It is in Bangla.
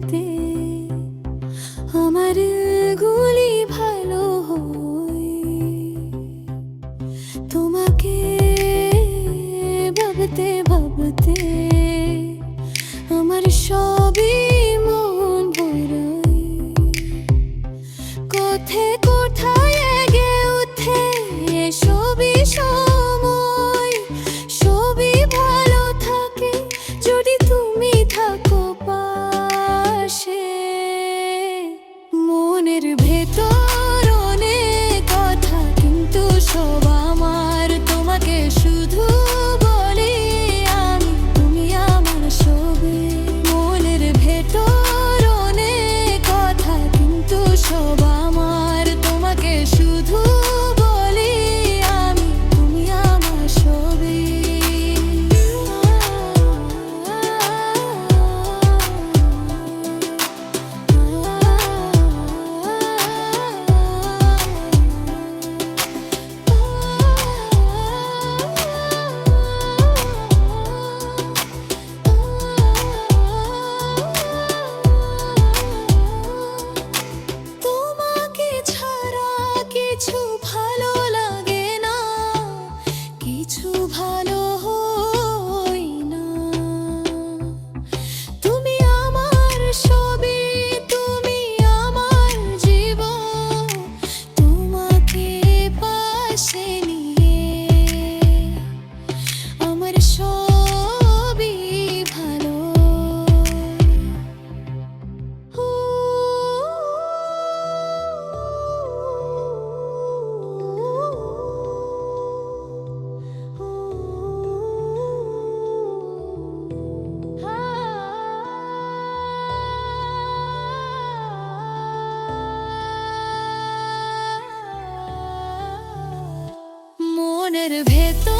করতে আমার গুলি ভালো হয়। তোমাকে ভাবতে ভাবতে আমার সবই মন ভরায় কথে কোথায় মনের ভেতর